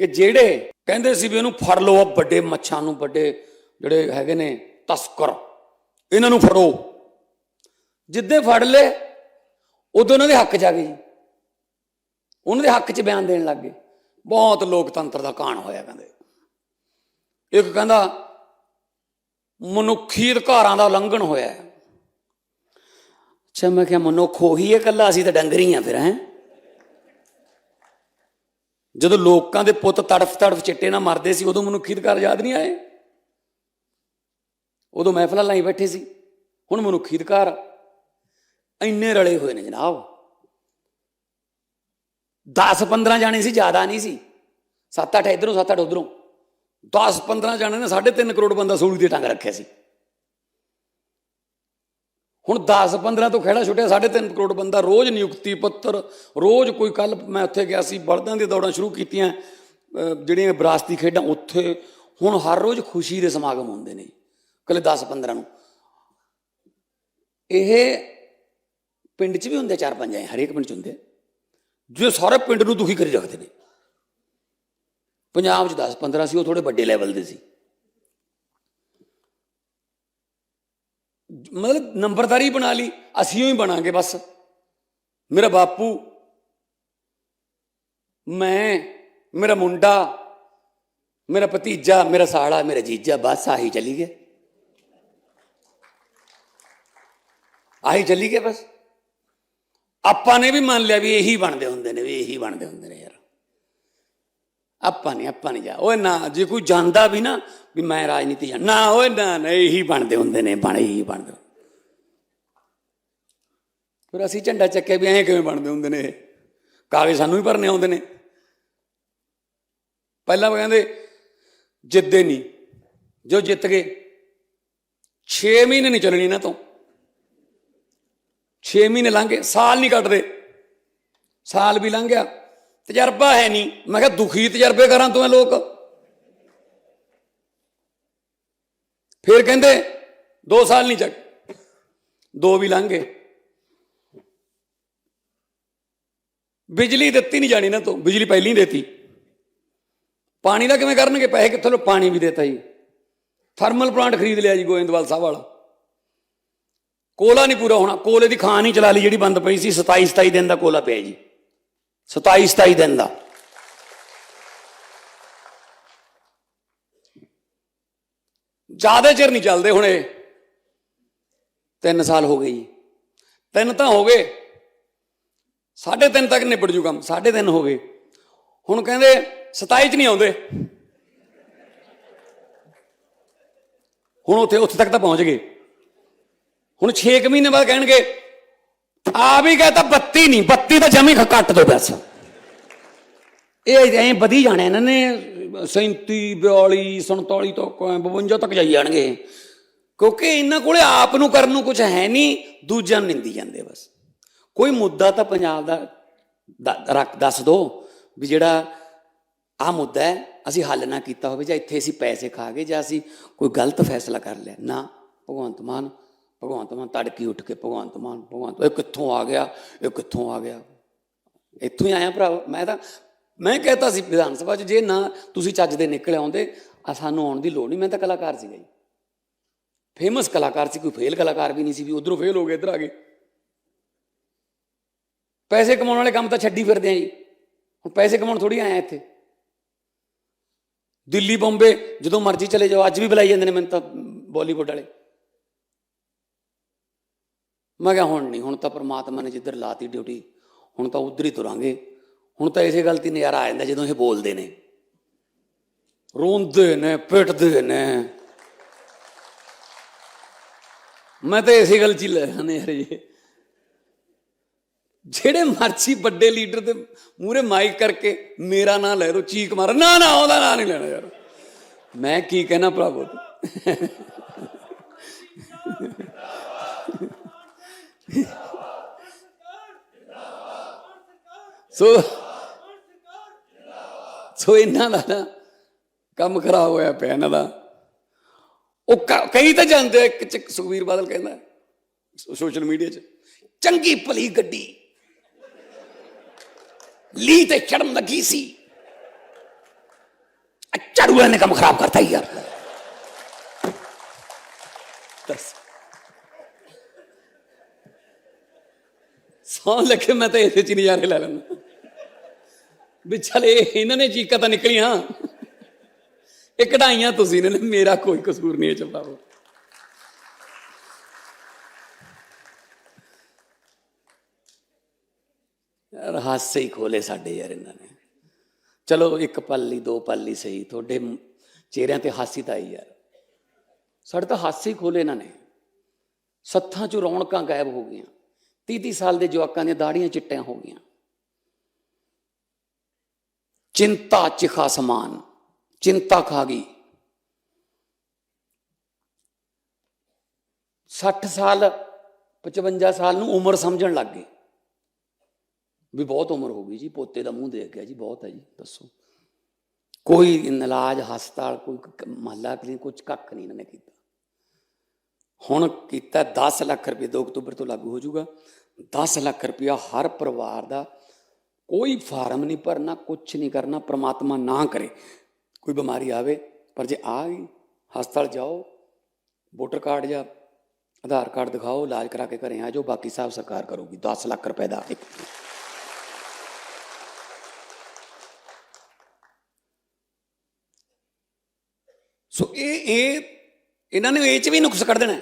ਕਿ ਜਿਹੜੇ ਕਹਿੰਦੇ ਸੀ ਵੀ ਇਹਨੂੰ ਫੜ ਲਓ ਆ ਵੱਡੇ ਮੱਛਾਂ ਨੂੰ, ਵੱਡੇ ਜਿਹੜੇ ਹੈਗੇ ਨੇ, ਤਸਕਰ। ਇਹਨਾਂ ਨੂੰ ਫੜੋ। ਜਿੱਦੇ ਫੜ ਲਏ, ਉਦੋਂ ਉਹਨਾਂ ਦੇ ਹੱਕ ਚ ਆ ਗਏ ਜੀ। ਉਹਨਾਂ ਦੇ ਹੱਕ 'ਚ ਬਿਆਨ ਦੇਣ ਲੱਗ ਗਏ। ਬਹੁਤ ਲੋਕਤੰਤਰ ਦਾ ਕਾਣ ਹੋਇਆ ਕਹਿੰਦੇ। ਇੱਕ ਕਹਿੰਦਾ, ਮਨੁੱਖੀ ਅਧਿਕਾਰਾਂ ਦਾ ਉਲੰਘਣ ਹੋਇਆ। ਅੱਛਾ, ਮੈਂ ਕਿਹਾ ਮਨੁੱਖ ਉਹੀ ਹੈ ਕੱਲਾ ਅਸੀਂ ਤਾਂ ਡੰਗਰੀ ਆ ਫਿਰ, ਹੈ? ਜਦੋਂ ਲੋਕਾਂ ਦੇ ਪੁੱਤ ਤੜਫ ਤੜਫ ਚਿੱਟੇ ਨਾਲ ਮਰਦੇ ਸੀ, ਉਦੋਂ ਮਨੁੱਖੀ ਅਧਿਕਾਰ ਯਾਦ ਨਹੀਂ ਆਏ। ਉਦੋਂ ਮਹਿਫਲਾਂ ਲਾਈ ਬੈਠੇ ਸੀ। ਹੁਣ ਮਨੁੱਖੀ ਅਧਿਕਾਰ ਇੰਨੇ ਰਲੇ ਹੋਏ ਨੇ ਜਨਾਬ। 10 15 ਜਾਣੇ ਸੀ, ਜ਼ਿਆਦਾ ਨਹੀਂ ਸੀ। 7 8 ਇਧਰੋਂ 7 8 ਉਧਰੋਂ। 10 15 ਜਾਣੇ ਨੇ 3.5 ਕਰੋੜ ਬੰਦਾ ਸੂਲੀ ਤੇ ਟੰਗ ਰੱਖਿਆ ਸੀ। ਹੁਣ 10 15 ਤੋਂ ਖੇੜਾ ਛੁੱਟਿਆ 3.5 ਕਰੋੜ ਬੰਦਾ ਰੋਜ਼ ਨਿਯੁਕਤੀ ਪੱਤਰ, ਰੋਜ਼ ਕੋਈ ਕੱਲ ਮੈਂ ਉੱਥੇ ਗਿਆ ਸੀ ਬਲਦਾਂ ਦੀਆਂ ਦੌੜਾਂ ਸ਼ੁਰੂ ਕੀਤੀਆਂ ਜਿਹੜੀਆਂ ਵਿਰਾਸਤੀ ਖੇਡਾਂ ਉੱਥੇ, ਹੁਣ ਹਰ ਰੋਜ਼ ਖੁਸ਼ੀ ਦੇ ਸਮਾਗਮ ਹੁੰਦੇ ਨੇ ਕੱਲੇ 10 15 ਨੂੰ। ਇਹ ਪਿੰਡ 'ਚ ਵੀ ਹੁੰਦੇ ਚਾਰ ਪੰਜ ਐ, ਹਰੇਕ ਪਿੰਡ 'ਚ ਹੁੰਦੇ ਜੋ ਸਾਰੇ ਪਿੰਡ ਨੂੰ ਦੁਖੀ ਕਰੀ ਰੱਖਦੇ ਨੇ। ਪੰਜਾਬ 'ਚ 10 15 ਸੀ, ਉਹ ਥੋੜੇ ਵੱਡੇ ਲੈਵਲ ਦੇ ਸੀ। ਮਤਲਬ ਨੰਬਰਦਾਰੀ ਬਣਾ ਲਈ ਅਸੀਂ ਹੀ ਬਣਾਂਗੇ ਬਸ ਮੇਰਾ ਬਾਪੂ ਮੈਂ ਮੇਰਾ ਮੁੰਡਾ ਮੇਰਾ ਭਤੀਜਾ ਮੇਰਾ ਸਾਲਾ ਮੇਰਾ ਜੀਜਾ ਬਸ ਆਹੀ ਚਲੀ ਗਏ ਆਹੀ ਚੱਲੀ ਗਏ ਬਸ ਆਪਾਂ ਨੇ ਵੀ ਮੰਨ ਲਿਆ ਵੀ ਇਹੀ ਬਣਦੇ ਹੁੰਦੇ ਨੇ ਵੀ ਇਹੀ ਬਣਦੇ ਹੁੰਦੇ ਨੇ ਯਾਰ ਆਪਾਂ ਨਹੀਂ ਆਪਾਂ ਨਹੀਂ ਜਾ ਓਏ ਨਾ ਜੇ ਕੋਈ ਜਾਂਦਾ ਵੀ ਨਾ ਵੀ ਮੈਂ ਰਾਜਨੀਤੀ ਜਾਂ ਨਾ ਓਏ ਨਾ ਨਾ ਇਹੀ ਬਣਦੇ ਹੁੰਦੇ ਨੇ ਬਣ ਇਹੀ ਬਣਦੇ ਫਿਰ ਅਸੀਂ ਝੰਡਾ ਚੱਕਿਆ ਵੀ ਐਂ ਕਿਵੇਂ ਬਣਦੇ ਹੁੰਦੇ ਨੇ ਇਹ? ਕਾਗਜ਼ ਸਾਨੂੰ ਵੀ ਭਰਨੇ ਆਉਂਦੇ ਨੇ। ਪਹਿਲਾਂ ਉਹ ਕਹਿੰਦੇ ਜਿੱਦੇ ਨਹੀਂ। ਜੋ ਜਿੱਤ ਗਏ 6 ਮਹੀਨੇ ਨਹੀਂ ਚੱਲਣੀ ਇਹਨਾਂ ਤੋਂ। 6 ਮਹੀਨੇ ਲੰਘ ਗਏ, ਸਾਲ ਨਹੀਂ ਕੱਟਦੇ। ਸਾਲ ਵੀ ਲੰਘ ਗਿਆ। ਤਜਰਬਾ ਹੈ ਨਹੀਂ। ਮੈਂ ਕਿਹਾ ਦੁਖੀ ਤਜਰਬੇ ਕਰਾਂ ਤੂੰ ਲੋਕ। ਫਿਰ ਕਹਿੰਦੇ 2 ਸਾਲ ਨਹੀਂ ਚੱਕ। ਦੋ ਵੀ ਲੰਘ ਗਏ। ਬਿਜਲੀ ਦਿੱਤੀ ਨਹੀਂ ਜਾਣੀ ਨਾ ਤੋਂ, ਬਿਜਲੀ ਪਹਿਲੀ ਦੇਤੀ। ਪਾਣੀ ਦਾ ਕਿਵੇਂ ਕਰਨਗੇ? ਪੈਸੇ ਕਿੱਥੋਂ ਲੋ ਪਾਣੀ ਵੀ ਦੇਤਾ ਜੀ। ਥਰਮਲ ਪਲਾਂਟ ਖਰੀਦ ਲਿਆ ਜੀ ਗੋਇੰਦਵਾਲ ਸਾਹਿਬ ਵਾਲਾ। ਕੋਲਾ ਨਹੀਂ ਪੂਰਾ ਹੋਣਾ। ਕੋਲੇ ਦੀ ਖਾਨ ਹੀ ਚਲਾ ਲਈ ਜਿਹੜੀ ਬੰਦ ਪਈ ਸੀ। 27 27 ਦਿਨ ਦਾ ਕੋਲਾ ਪਿਆ ਜੀ। 27 27 ਦਿਨ ਦਾ। ਜ਼ਿਆਦਾ ਚਿਰ ਨਹੀਂ ਚੱਲਦੇ ਹੁਣ। ਇਹ 3 ਸਾਲ ਹੋ ਗਏ ਜੀ। ਤਿੰਨ ਤਾਂ ਹੋ ਗਏ। ਸਾਢੇ ਤਿੰਨ ਤੱਕ ਨਿਬੜ ਜੂ ਕੰਮ, ਸਾਢੇ ਤਿੰਨ ਹੋ ਗਏ। ਹੁਣ ਕਹਿੰਦੇ 27 ਚ ਨਹੀਂ ਆਉਂਦੇ। ਹੁਣ ਉੱਥੇ ਉੱਥੇ ਤੱਕ ਤਾਂ ਪਹੁੰਚ ਗਏ। ਹੁਣ 6 ਮਹੀਨੇ ਬਾਅਦ ਕਹਿਣਗੇ ਆ ਵੀ ਕਹਤਾ 32 ਨਹੀਂ 32 ਤਾਂ ਜਮੀ ਘੱਟ ਦੋ ਬਸ। ਇਹ ਐਂ ਵਧੀ ਜਾਣੇ ਇਹਨਾਂ ਨੇ 37 42 47 ਤੋਂ ਐਂ 52 ਤੱਕ ਜਾਈ ਜਾਣਗੇ। ਕਿਉਂਕਿ ਇਹਨਾਂ ਕੋਲੇ ਆਪ ਨੂੰ ਕਰਨ ਨੂੰ ਕੁਝ ਹੈ ਨਹੀਂ, ਦੂਜਿਆਂ ਨੂੰ ਨਿੰਦੀ ਜਾਂਦੇ ਬਸ। ਕੋਈ ਮੁੱਦਾ ਤਾਂ ਪੰਜਾਬ ਦਾ ਰੱਖ, ਦੱਸ ਦੋ ਵੀ ਜਿਹੜਾ ਆ ਮੁੱਦਾ ਹੈ, ਅਸੀਂ ਹੱਲ ਨਾ ਕੀਤਾ ਹੋਵੇ ਜਾਂ ਇੱਥੇ ਅਸੀਂ ਪੈਸੇ ਖਾ ਗਏ ਜਾਂ ਅਸੀਂ ਕੋਈ ਗਲਤ ਫੈਸਲਾ ਕਰ ਲਿਆ। ਨਾ, ਭਗਵੰਤ ਮਾਨ ਭਗਵੰਤ ਮਾਨ ਤੜਕੀ ਉੱਠ ਕੇ ਭਗਵੰਤ ਮਾਨ, ਭਗਵੰਤ ਇਹ ਕਿੱਥੋਂ ਆ ਗਿਆ, ਇਹ ਕਿੱਥੋਂ ਆ ਗਿਆ? ਇੱਥੋਂ ਹੀ ਆਇਆ ਭਰਾ ਮੈਂ ਤਾਂ, ਮੈਂ ਕਹਤਾ ਸੀ ਵਿਧਾਨ ਸਭਾ 'ਚ, ਜੇ ਨਾ ਤੁਸੀਂ ਚੱਜ ਦੇ ਨਿਕਲ ਆਉਂਦੇ ਆ ਸਾਨੂੰ ਆਉਣ ਦੀ ਲੋੜ ਨਹੀਂ। ਮੈਂ ਤਾਂ ਕਲਾਕਾਰ ਸੀਗਾ ਜੀ। ਫੇਮਸ ਕਲਾਕਾਰ ਸੀ, ਕੋਈ ਫੇਲ ਕਲਾਕਾਰ ਵੀ ਨਹੀਂ ਸੀ, ਵੀ ਉਧਰੋਂ ਫੇਲ ਹੋ ਗਏ, ਇੱਧਰ ਆ ਗਏ। ਪੈਸੇ ਕਮਾਉਣ ਵਾਲੇ ਕੰਮ ਤਾਂ ਛੱਡੀ ਫਿਰਦੇ ਆ ਜੀ। ਹੁਣ ਪੈਸੇ ਕਮਾਉਣ ਥੋੜੀ ਆਇਆ ਇੱਥੇ। ਦਿੱਲੀ, ਬੰਬੇ, ਜਦੋਂ ਮਰਜ਼ੀ ਚਲੇ ਜਾਓ, ਅੱਜ ਵੀ ਬੁਲਾਈ ਜਾਂਦੇ ਨੇ ਮੈਨੂੰ ਤਾਂ ਬਾਲੀਵੁੱਡ ਵਾਲੇ। ਮੈਂ ਕਿਹਾ, ਹੁਣ ਨਹੀਂ, ਹੁਣ ਤਾਂ ਪ੍ਰਮਾਤਮਾ ਨੇ ਜਿੱਧਰ ਲਾਤੀ ਡਿਊਟੀ ਹੁਣ ਤਾਂ ਉਧਰ ਹੀ ਤੁਰਾਂਗੇ। ਹੁਣ ਤਾਂ ਇਸੇ ਗੱਲ ਤੇ ਨਜ਼ਾਰਾ ਆ ਜਾਂਦਾ ਜਦੋਂ ਇਹ ਬੋਲਦੇ ਨੇ। ਰੋਂਦੇ ਨੇ, ਪਿੱਟਦੇ ਨੇ। ਮੈਂ ਤਾਂ ਇਸੇ ਗੱਲ ਚ ਹੀ ਲੈ ਜਾਂਦੇ ਯਾਰ ਜੀ। ਜਿਹੜੇ ਮਰਜ਼ੀ ਵੱਡੇ ਲੀਡਰ ਦੇ ਮੂਹਰੇ ਮਾਈਕ ਕਰਕੇ ਮੇਰਾ ਨਾਂ ਲੈ ਲਓ ਚੀਕ ਮਾਰ। ਨਾ ਨਾ ਉਹਦਾ ਨਾਂ ਨਹੀਂ ਲੈਣਾ ਯਾਰ। ਮੈਂ ਕੀ ਕਹਿਣਾ ਭਰਾਵੋ? ਸੋ ਸੋ ਇਹਨਾਂ ਦਾ ਨਾ ਕੰਮ ਖਰਾਬ ਹੋਇਆ ਪਿਆ ਇਹਨਾਂ ਦਾ। ਉਹ ਕ- ਕਈ ਤਾਂ ਜਾਂਦੇ ਆ, ਇੱਕ ਚ ਸੁਖਵੀਰ ਬਾਦਲ ਕਹਿੰਦਾ ਸੋਸ਼ਲ ਮੀਡੀਆ 'ਚ ਚੰਗੀ ਭਲੀ ਗੱਡੀ। ਲੀ ਤੇ ਚੜਨ ਲੱਗੀ ਸੀ। ਆਹ ਝਾੜੂ ਵਾਲੇ ਨੇ ਕੰਮ ਖਰਾਬ ਕਰਤਾ ਹੀ ਯਾਰ। ਦੱਸ। ਸੌਂ ਲੱਗੇ ਮੈਂ ਤਾਂ ਇਹਦੇ ਚ ਨਜ਼ਾਰੇ ਲੈ ਲੈਣਾ ਵੀ ਚੱਲ ਇਹ ਇਹਨਾਂ ਨੇ ਚੀਕਾਂ ਤਾਂ ਨਿਕਲੀਆਂ। ਇਹ ਕਢਾਈਆਂ ਤੁਸੀਂ ਨੇ, ਮੇਰਾ ਕੋਈ ਕਸੂਰ ਨਹੀਂ ਹੈ ਚਪਾਵੋ ਯਾਰ ਹਾਸੇ ਹੀ ਖੋਲੇ ਸਾਡੇ ਯਾਰ ਇਹਨਾਂ ਨੇ। ਚਲੋ ਇੱਕ ਪੱਲੀ ਦੋ ਪਲ ਸਹੀ, ਤੁਹਾਡੇ ਚਿਹਰਿਆਂ ਤੇ ਹਾਸੀ ਤਾਂ ਆਈ ਯਾਰ। ਸਾਡੇ ਤਾਂ ਹਾਸੇ ਹੀ ਖੋਲੇ ਇਹਨਾਂ ਨੇ। ਸੱਥਾਂ ਚੋਂ ਰੌਣਕਾਂ ਗਾਇਬ ਹੋ ਗਈਆਂ। 30 30 ਸਾਲ ਦੇ ਜਵਾਕਾਂ ਦੀਆਂ ਦਾੜੀਆਂ ਚਿੱਟੀਆਂ ਹੋ ਗਈਆਂ। ਚਿੰਤਾ ਚਿਖਾ ਸਮਾਨ ਚਿੰਤਾ ਖਾ ਗਈ। 60 ਸਾਲ 55 ਸਾਲ ਨੂੰ ਉਮਰ ਸਮਝਣ ਲੱਗ ਗਏ। ਵੀ ਬਹੁਤ ਉਮਰ ਹੋ ਗਈ ਜੀ, ਪੋਤੇ ਦਾ ਮੂੰਹ ਦੇਖ ਗਿਆ ਜੀ, ਬਹੁਤ ਹੈ ਜੀ, ਦੱਸੋ। ਕੋਈ ਇਲਾਜ, ਹਸਪਤਾਲ, ਕੋਈ ਮਹੱਲਾ, ਕਲੀਨਿਕ ਕੁਝ ਕੱਖ ਨਹੀਂ ਇਹਨਾਂ ਨੇ ਕੀਤਾ। ਹੁਣ ਕੀਤਾ 10 ਲੱਖ ਰੁਪਏ 2 ਅਕਤੂਬਰ ਤੋਂ ਲਾਗੂ ਹੋ ਜਾਊਗਾ। 10 ਲੱਖ ਰੁਪਇਆ ਹਰ ਪਰਿਵਾਰ ਦਾ ਕੋਈ ਫਾਰਮ ਨਹੀਂ ਭਰਨਾ ਕੁਝ ਨਹੀਂ ਕਰਨਾ, ਪ੍ਰਮਾਤਮਾ ਨਾ ਕਰੇ। ਕੋਈ ਬਿਮਾਰੀ ਆਵੇ, ਪਰ ਜੇ ਆ ਗਈ, ਹਸਪਤਾਲ ਜਾਓ, ਵੋਟਰ ਕਾਰਡ ਜਾਂ ਆਧਾਰ ਕਾਰਡ ਦਿਖਾਓ, ਇਲਾਜ ਕਰਾ ਕੇ ਘਰੇ ਆ ਜਾਓ, ਬਾਕੀ ਸਾਹਿਬ ਸਰਕਾਰ ਕਰੂਗੀ 10 ਲੱਖ ਰੁਪਏ ਦਾ ਇੱਕ ਸੋ ਇਹ, ਇਹਨਾਂ ਨੇ ਇਹ ਚ ਵੀ ਨੁਕਸ ਕੱਢ ਦੇਣਾ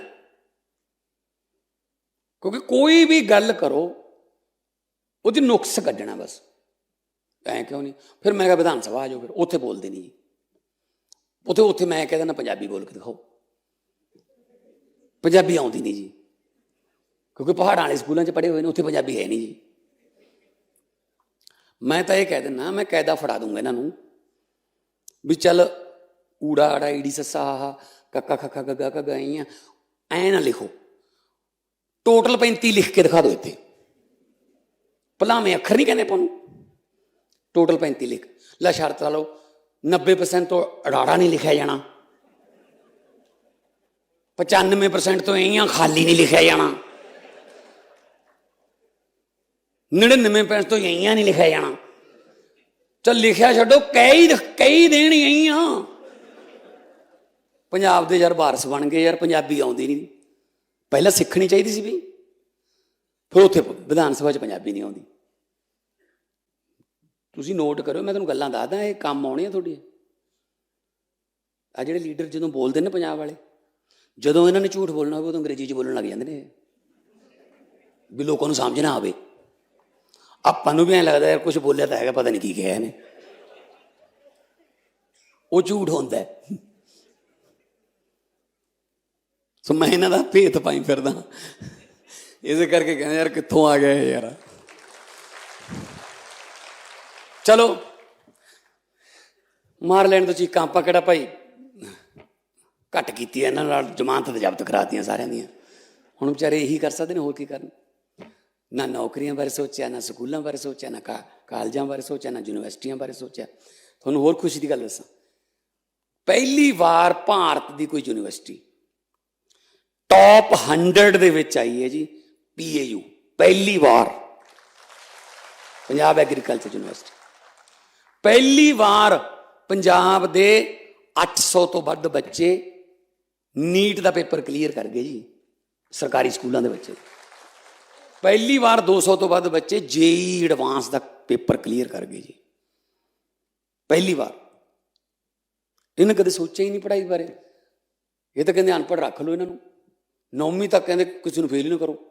ਕਿਉਂਕਿ ਕੋਈ ਵੀ ਗੱਲ ਕਰੋ, ਉਹਦੀ ਨੁਕਸ ਕੱਢਣਾ ਬਸ। ਐ ਕਿਉਂ ਨਹੀਂ? ਫਿਰ ਮੈਂ ਕਿਹਾ ਵਿਧਾਨ ਸਭਾ ਆ ਜਾਓ ਫਿਰ, ਉੱਥੇ ਬੋਲਦੇ ਨਹੀਂ ਜੀ। ਉੱਥੇ ਉੱਥੇ ਮੈਂ ਕਹਿ ਦਿੰਦਾ ਪੰਜਾਬੀ ਬੋਲ ਕੇ ਦਿਖਾਓ। ਪੰਜਾਬੀ ਆਉਂਦੀ ਨਹੀਂ ਜੀ। ਕਿਉਂਕਿ ਪਹਾੜਾਂ ਵਾਲੇ ਸਕੂਲਾਂ 'ਚ ਪੜ੍ਹੇ ਹੋਏ ਨੇ, ਉੱਥੇ ਪੰਜਾਬੀ ਹੈ ਨਹੀਂ ਜੀ। ਮੈਂ ਤਾਂ ਇਹ ਕਹਿ ਦਿੰਦਾ, ਮੈਂ ਕਾਇਦਾ ਫੜਾ ਦੂੰਗਾ ਇਹਨਾਂ ਨੂੰ ਵੀ ਚੱਲ ਊੜਾ ਆੜਾ ਈੜੀ ਸੱਸਾ ਹਾ ਕੱਕਾ ਖੱਕਾ ਗੱਗਾ ਕਾ ਗਾਈਆਂ ਐ ਨਾ ਲਿਖੋ। ਟੋਟਲ 35 ਲਿਖ ਕੇ ਦਿਖਾ ਦਿਓ ਇੱਥੇ। ਭਲਾਵੇਂ ਅੱਖਰ ਨਹੀਂ ਕਹਿੰਦੇ ਆਪਾਂ ਨੂੰ। ਟੋਟਲ 35 ਲਿਖ। ਲਾ ਸ਼ਰਤ ਲਾ ਲਓ 90% ਤੋਂ ਅੜਾੜਾ ਨਹੀਂ ਲਿਖਿਆ ਜਾਣਾ। 95% ਤੋਂ ਐਂ ਖਾਲੀ ਨਹੀਂ ਲਿਖਿਆ ਜਾਣਾ। 99% ਤੋਂ ਐਂ ਨਹੀਂ ਲਿਖਿਆ ਜਾਣਾ। ਚੱਲ ਲਿਖਿਆ ਛੱਡੋ, ਕਈ ਕਈ ਦੇਣ ਐਂ ਪੰਜਾਬ ਦੇ ਯਾਰ ਵਾਰਸ ਬਣ ਗਏ ਯਾਰ, ਪੰਜਾਬੀ ਆਉਂਦੀ ਨਹੀਂ। ਪਹਿਲਾਂ ਸਿੱਖਣੀ ਚਾਹੀਦੀ ਸੀ ਵੀ। ਫਿਰ ਉੱਥੇ ਵਿਧਾਨ ਸਭਾ 'ਚ ਪੰਜਾਬੀ ਨਹੀਂ ਆਉਂਦੀ। ਤੁਸੀਂ ਨੋਟ ਕਰੋ ਮੈਂ ਤੁਹਾਨੂੰ ਗੱਲਾਂ ਦੱਸਦਾ, ਇਹ ਕੰਮ ਆਉਣੇ ਆ ਤੁਹਾਡੇ ਆ ਜਿਹੜੇ ਲੀਡਰ ਜਦੋਂ ਬੋਲਦੇ ਨੇ ਪੰਜਾਬ ਵਾਲੇ, ਜਦੋਂ ਇਹਨਾਂ ਨੇ ਝੂਠ ਬੋਲਣਾ ਹੋਵੇ, ਉਦੋਂ ਅੰਗਰੇਜ਼ੀ 'ਚ ਬੋਲਣ ਲੱਗ ਜਾਂਦੇ ਨੇ ਵੀ ਲੋਕਾਂ ਨੂੰ ਸਮਝ ਨਾ ਆਵੇ। ਆਪਾਂ ਨੂੰ ਵੀ ਐਂ ਲੱਗਦਾ ਯਾਰ ਕੁਝ ਬੋਲਿਆ ਤਾਂ ਹੈਗਾ, ਪਤਾ ਨਹੀਂ ਕੀ ਕਿਹਾ ਇਹਨੇ। ਉਹ ਝੂਠ ਹੁੰਦਾ ਹੈ। ਸੋ ਮੈਂ ਇਹਨਾਂ ਦਾ ਭੇਤ ਪਾਈ ਫਿਰਦਾ। ਇਸੇ ਕਰਕੇ ਕਹਿੰਦੇ ਯਾਰ ਕਿੱਥੋਂ ਆ ਗਿਆ ਯਾਰ। ਚਲੋ। ਮਾਰ ਲੈਣ ਤੋਂ ਚੀਕਾਂ ਆਪਾਂ ਕਿਹੜਾ ਭਾਈ? ਘੱਟ ਕੀਤੀ ਹੈ ਇਹਨਾਂ ਨਾਲ, ਜ਼ਮਾਨਤ ਤੇ ਜ਼ਬਤ ਕਰਾਤੀਆਂ ਸਾਰਿਆਂ ਦੀਆਂ। ਹੁਣ ਵਿਚਾਰੇ ਇਹੀ ਕਰ ਸਕਦੇ ਨੇ, ਹੋਰ ਕੀ ਕਰਨ? ਨਾ ਨੌਕਰੀਆਂ ਬਾਰੇ ਸੋਚਿਆ, ਨਾ ਸਕੂਲਾਂ ਬਾਰੇ ਸੋਚਿਆ, ਨਾ ਕਾ- ਕਾਲਜਾਂ ਬਾਰੇ ਸੋਚਿਆ, ਨਾ ਯੂਨੀਵਰਸਿਟੀਆਂ ਬਾਰੇ ਸੋਚਿਆ। ਤੁਹਾਨੂੰ ਹੋਰ ਖੁਸ਼ੀ ਦੀ ਗੱਲ ਦੱਸਾਂ। ਪਹਿਲੀ ਵਾਰ ਭਾਰਤ ਦੀ ਕੋਈ ਯੂਨੀਵਰਸਿਟੀ ਟੌਪ 100 ਦੇ ਵਿੱਚ ਆਈ ਹੈ ਜੀ ਪੀਏਯੂ ਪਹਿਲੀ ਵਾਰ। ਪੰਜਾਬ ਐਗਰੀਕਲਚਰ ਯੂਨੀਵਰਸਿਟੀ ਪਹਿਲੀ ਵਾਰ ਪੰਜਾਬ ਦੇ 800 ਤੋਂ ਵੱਧ ਬੱਚੇ ਨੀਟ ਦਾ ਪੇਪਰ ਕਲੀਅਰ ਕਰ ਗਏ ਜੀ, ਸਰਕਾਰੀ ਸਕੂਲਾਂ ਦੇ ਬੱਚੇ। ਪਹਿਲੀ ਵਾਰ 200 ਤੋਂ ਵੱਧ ਬੱਚੇ ਜੇਈ ਐਡਵਾਂਸ ਦਾ ਪੇਪਰ ਕਲੀਅਰ ਕਰ ਗਏ ਜੀ। ਪਹਿਲੀ ਵਾਰ। ਇਹਨੇ ਕਦੇ ਸੋਚਿਆ ਹੀ ਨਹੀਂ ਪੜ੍ਹਾਈ ਬਾਰੇ। ਇਹ ਤਾਂ ਕਹਿੰਦੇ ਅਨਪੜ੍ਹ ਰੱਖ ਲਓ ਇਹਨਾਂ ਨੂੰ। ਨੌਵੀਂ ਤੱਕ ਕਹਿੰਦੇ ਕਿਸੇ ਨੂੰ ਫੇਲ ਹੀ ਨਾ ਕਰੋ।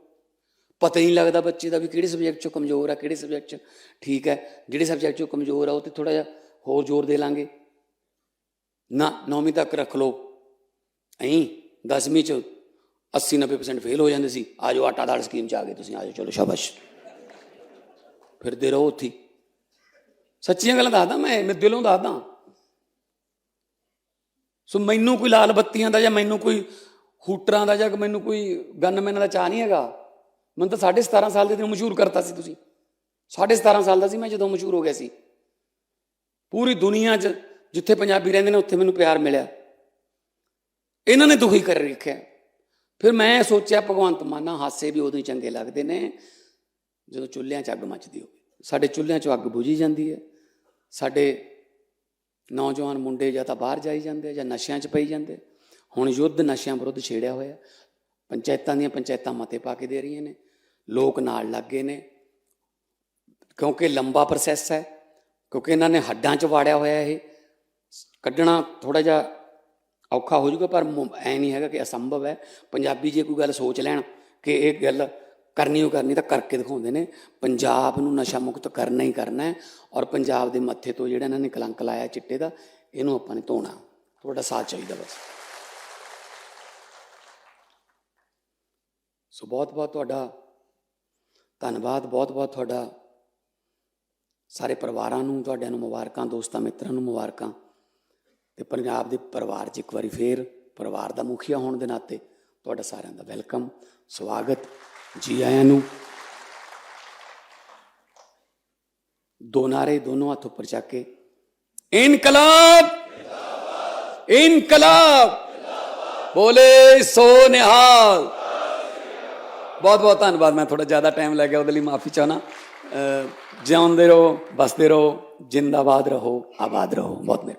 ਪਤਾ ਹੀ ਨਹੀਂ ਲੱਗਦਾ ਬੱਚੇ ਦਾ ਵੀ ਕਿਹੜੇ ਸਬਜੈਕਟ 'ਚੋਂ ਕਮਜ਼ੋਰ ਆ, ਕਿਹੜੇ ਸਬਜੈਕਟ 'ਚ ਠੀਕ ਹੈ। ਜਿਹੜੇ ਸਬਜੈਕਟ 'ਚੋਂ ਕਮਜ਼ੋਰ ਆ, ਉਹ ਤੇ ਥੋੜਾ ਜਿਹਾ ਹੋਰ ਜ਼ੋਰ ਦੇ ਲਾਂਗੇ। ਨਾ, ਨੌਵੀਂ ਤੱਕ ਰੱਖ ਲਓ। ਐਂ 10ਵੀਂ 'ਚ 80 90% ਫੇਲ ਹੋ ਜਾਂਦੇ ਸੀ। ਆਜੋ ਆਟਾ ਦਾਲ ਸਕੀਮ 'ਚ ਆ ਗਏ ਤੁਸੀਂ ਆਜੋ ਚਲੋ, ਸ਼ਾਬਾਸ਼। ਫਿਰਦੇ ਰਹੋ ਉੱਥੇ। ਸੱਚੀਆਂ ਗੱਲਾਂ ਦੱਸਦਾ ਮੈਂ ਮੈਂ ਦਿਲੋਂ ਦੱਸਦਾ। ਸੋ ਮੈਨੂੰ ਕੋਈ ਲਾਲ ਬੱਤੀਆਂ ਦਾ ਜਾਂ ਮੈਨੂੰ ਕੋਈ ਹੂਟਰਾਂ ਦਾ ਜਾਂ ਮੈਨੂੰ ਕੋਈ ਗਨਮੈਨ ਦਾ ਚਾਹ ਨਹੀਂ ਹੈਗਾ। ਮੈਨੂੰ ਤਾਂ 17.5 ਸਾਲ ਦੇ ਦਿਨ ਮਸ਼ਹੂਰ ਕਰਤਾ ਸੀ ਤੁਸੀਂ। 17.5 ਸਾਲ ਦਾ ਸੀ ਮੈਂ ਜਦੋਂ ਮਸ਼ਹੂਰ ਹੋ ਗਿਆ ਸੀ। ਪੂਰੀ ਦੁਨੀਆ 'ਚ ਜਿੱਥੇ ਪੰਜਾਬੀ ਰਹਿੰਦੇ ਨੇ, ਉੱਥੇ ਮੈਨੂੰ ਪਿਆਰ ਮਿਲਿਆ। ਇਹਨਾਂ ਨੇ ਦੁਖੀ ਕਰ ਰੱਖਿਆ। ਫਿਰ ਮੈਂ ਸੋਚਿਆ, ਭਗਵੰਤ ਮਾਨਾ ਹਾਸੇ ਵੀ ਉਦੋਂ ਹੀ ਚੰਗੇ ਲੱਗਦੇ ਨੇ। ਜਦੋਂ ਚੁੱਲ੍ਹਿਆਂ 'ਚ ਅੱਗ ਮੱਚਦੀ ਹੋਵੇ। ਸਾਡੇ ਚੁੱਲ੍ਹਿਆਂ 'ਚ ਅੱਗ ਬੁਝੀ ਜਾਂਦੀ ਹੈ। ਸਾਡੇ ਨੌਜਵਾਨ ਮੁੰਡੇ ਜਾਂ ਤਾਂ ਬਾਹਰ ਜਾਈ ਜਾਂਦੇ ਜਾਂ ਨਸ਼ਿਆਂ 'ਚ ਪਈ ਜਾਂਦੇ ਹੁਣ ਯੁੱਧ ਨਸ਼ਿਆਂ ਵਿਰੁੱਧ ਛੇੜਿਆ ਹੋਇਆ। ਪੰਚਾਇਤਾਂ ਦੀਆਂ ਪੰਚਾਇਤਾਂ ਮਤੇ ਪਾ ਕੇ ਦੇ ਰਹੀਆਂ ਨੇ। ਲੋਕ ਨਾਲ ਲੱਗੇ ਨੇ। ਕਿਉਂਕਿ ਲੰਬਾ ਪ੍ਰੋਸੈਸ ਹੈ, ਕਿਉਂਕਿ ਇਹਨਾਂ ਨੇ ਹੱਡਾਂ 'ਚ ਵਾੜਿਆ ਹੋਇਆ ਇਹ। ਕੱਢਣਾ ਥੋੜਾ ਜਿਹਾ ਔਖਾ ਹੋ ਜਾਊਗਾ, ਪਰ ਮੁ- ਐ ਨਹੀਂ ਹੈਗਾ ਕਿ ਅਸੰਭਵ ਹੈ। ਪੰਜਾਬੀ ਜੇ ਕੋਈ ਗੱਲ ਸੋਚ ਲੈਣ ਕਿ ਇਹ ਗੱਲ ਕਰਨੀ ਉਹ ਕਰਨੀ ਤਾਂ ਕਰਕੇ ਦਿਖਾਉਂਦੇ ਨੇ। ਪੰਜਾਬ ਨੂੰ ਨਸ਼ਾ ਮੁਕਤ ਕਰਨਾ ਹੀ ਕਰਨਾ ਹੈ ਔਰ ਪੰਜਾਬ ਦੇ ਮੱਥੇ ਤੋਂ ਜਿਹੜਾ ਇਹਨਾਂ ਨੇ ਕਲੰਕ ਲਾਇਆ ਚਿੱਟੇ ਦਾ, ਇਹਨੂੰ ਆਪਾਂ ਨੇ ਧੋਣਾ। ਤੁਹਾਡਾ ਸਾਥ ਚਾਹੀਦਾ ਬਸ। ਸੋ ਬਹੁਤ ਬਹੁਤ ਤੁਹਾਡਾ ਧੰਨਵਾਦ, ਬਹੁਤ ਬਹੁਤ ਤੁਹਾਡਾ ਸਾਰੇ ਪਰਿਵਾਰਾਂ ਨੂੰ, ਤੁਹਾਡਿਆਂ ਨੂੰ ਮੁਬਾਰਕਾਂ, ਦੋਸਤਾਂ, ਮਿੱਤਰਾਂ ਨੂੰ ਮੁਬਾਰਕਾਂ। ਤੇ ਪੰਜਾਬ ਦੇ ਪਰਿਵਾਰ 'ਚ ਇੱਕ ਵਾਰੀ ਫੇਰ ਪਰਿਵਾਰ ਦਾ ਮੁਖੀਆ ਹੋਣ ਦੇ ਨਾਤੇ ਤੁਹਾਡਾ ਸਾਰਿਆਂ ਦਾ ਵੈਲਕਮ, ਸਵਾਗਤ ਜੀ ਆਇਆਂ ਨੂੰ। ਦੋ ਨਾਰੇ ਦੋਨੋਂ ਹੱਥ ਉੱਪਰ ਚੱਕ ਕੇ, ਇਨਕਲਾਬ! ਇਨਕਲਾਬ! ਬੋਲੇ ਸੋ ਨਿਹਾਲ! ਬਹੁਤ ਬਹੁਤ ਧੰਨਵਾਦ। ਮੈਂ ਥੋੜਾ ਜ਼ਿਆਦਾ ਟਾਈਮ ਲੈ ਗਿਆ, ਉਹਦੇ ਲਈ ਮਾਫੀ ਚਾਹਨਾ ਜਿਉਂਦੇ ਰਹੋ, ਬਸਦੇ ਰਹੋ, ਜਿੰਦਾਬਾਦ ਰਹੋ, ਆਬਾਦ ਰਹੋ। ਬਹੁਤ ਮਿਹਰਬਾਨੀ